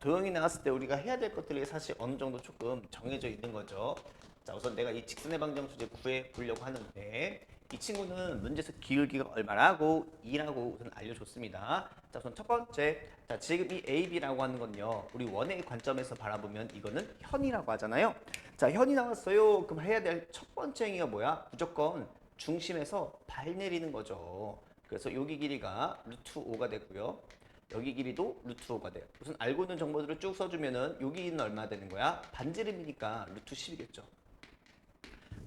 도형이 나왔을 때 우리가 해야 될 것들이 사실 어느 정도 조금 정해져 있는 거죠. 자, 우선 내가 이 직선의 방정 소재 구해 보려고 하는데 이 친구는 문제에서 기울기가 얼마라고 2라고 우선 알려줬습니다. 자, 우선 첫 번째, 자 지금 이 AB라고 하는 건요, 우리 원의 관점에서 바라보면 이거는 현이라고 하잖아요. 자, 현이 나왔어요. 그럼 해야 될 첫 번째 행위가 뭐야? 무조건 중심에서 발 내리는 거죠. 그래서 여기 길이가 루트 5가 되고요. 여기 길이도 루트 5가 돼요. 우선 알고 있는 정보들을 쭉 써주면은 여기는 얼마 되는 거야? 반지름이니까 루트 10이겠죠.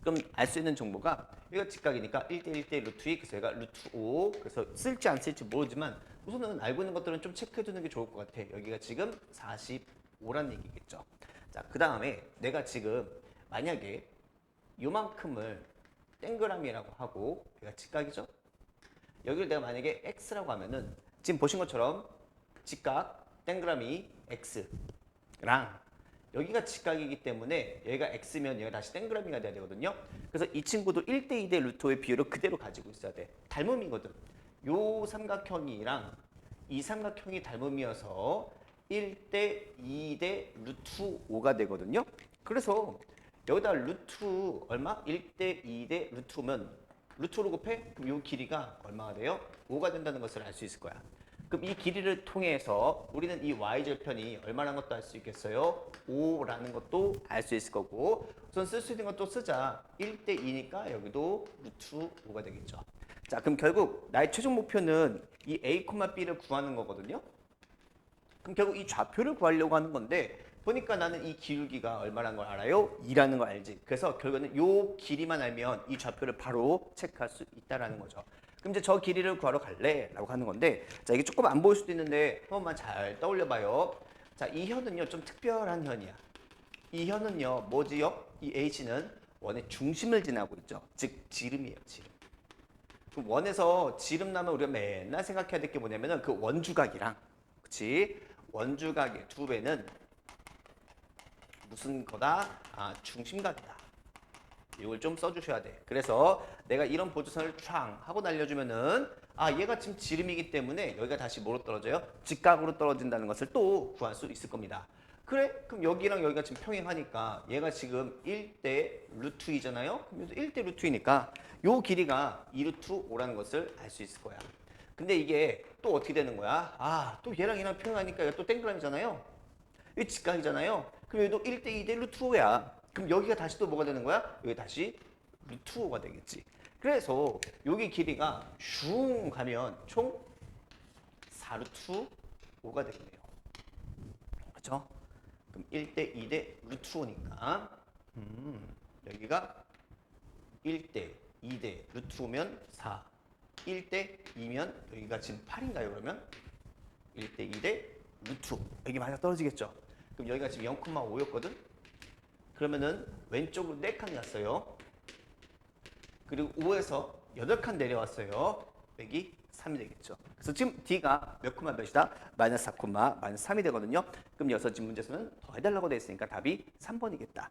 그럼 알 수 있는 정보가 여기가 직각이니까 1대 1대 루트 2 그래서 얘가 루트 5 그래서 쓸지 안 쓸지 모르지만 우선은 알고 있는 것들은 좀 체크해 두는 게 좋을 것 같아. 여기가 지금 45란 얘기겠죠. 자, 그 다음에 내가 지금 만약에 요만큼을 땡그라미라고 하고 얘가 직각이죠. 여기를 내가 만약에 x라고 하면은 지금 보신 것처럼 직각 땡그라미 x랑 여기가 직각이기 때문에 여기가 x면 얘가 다시 땡그라미가 돼야 되거든요. 그래서 이 친구도 1대 2 대 루트의 비율을 그대로 가지고 있어야 돼. 닮음이거든. 요 삼각형이랑 이 삼각형이 닮음이어서 1대 2 대 루트 5가 되거든요. 그래서 여기다 루트 얼마? 1대 2 대 루트 5면 루트로 곱해? 그럼 요 길이가 얼마가 돼요? 5가 된다는 것을 알 수 있을 거야. 그럼 이 길이를 통해서 우리는 이 y절편이 얼마라는 것도 알 수 있겠어요? 5라는 것도 알 수 있을 거고 우선 쓸 수 있는 것도 쓰자. 1대 2니까 여기도 루트 5가 되겠죠. 자, 그럼 결국 나의 최종 목표는 이 a, b를 구하는 거거든요. 그럼 결국 이 좌표를 구하려고 하는 건데 보니까 나는 이 기울기가 얼마라는 걸 알아요? 2라는 걸 알지. 그래서 결국에는 요 길이만 알면 이 좌표를 바로 체크할 수 있다라는 거죠. 그럼 이제 저 길이를 구하러 갈래? 라고 하는 건데 자 이게 조금 안 보일 수도 있는데 한 번만 잘 떠올려 봐요. 자, 이 현은요 좀 특별한 현이야. 이 현은요 뭐지요? 이 H는 원의 중심을 지나고 있죠. 즉 지름이에요, 지름. 그럼 원에서 지름 나면 우리가 맨날 생각해야 될 게 뭐냐면은 그 원주각이랑 그치? 원주각의 두 배는 무슨 거다? 아, 중심각이다. 이걸 좀 써주셔야 돼. 그래서 내가 이런 보조선을 촥 하고 날려주면은 아 얘가 지금 지름이기 때문에 여기가 다시 뭐로 떨어져요? 직각으로 떨어진다는 것을 또 구할 수 있을 겁니다. 그래? 그럼 여기랑 여기가 지금 평행하니까 얘가 지금 1대 루트 2잖아요? 그럼 여기도 1대 루트 2니까 요 길이가 2루트 5라는 것을 알 수 있을 거야. 근데 이게 또 어떻게 되는 거야? 아, 또 얘랑 얘랑 평행하니까 얘가 또 땡그라미잖아요? 이 직각이잖아요? 그럼 여기도 1대 2대 루트 5야. 그럼 여기가 다시 또 뭐가 되는 거야? 여기 다시 루트 5가 되겠지. 그래서 여기 길이가 슝 가면 총 4루트 5가 되겠네요. 그렇죠? 그럼 1대 2대 루트 5니까 음, 여기가 1대 2대 루트 5면 4 1대 2면 여기가 지금 8인가요 그러면? 1대 2대 루트 5 여기 맞아 떨어지겠죠? 그럼 여기가 지금 0,5였거든? 그러면은 왼쪽으로 4칸 갔어요. 그리고 5에서 8칸 내려왔어요. 여기 3이 되겠죠. 그래서 지금 D가 몇 콤마 몇이다? 마이너스 4 콤마 마이너스 3이 되거든요. 그럼 여기서 지금 문제에서는 더 해달라고 돼 있으니까 답이 3번이겠다.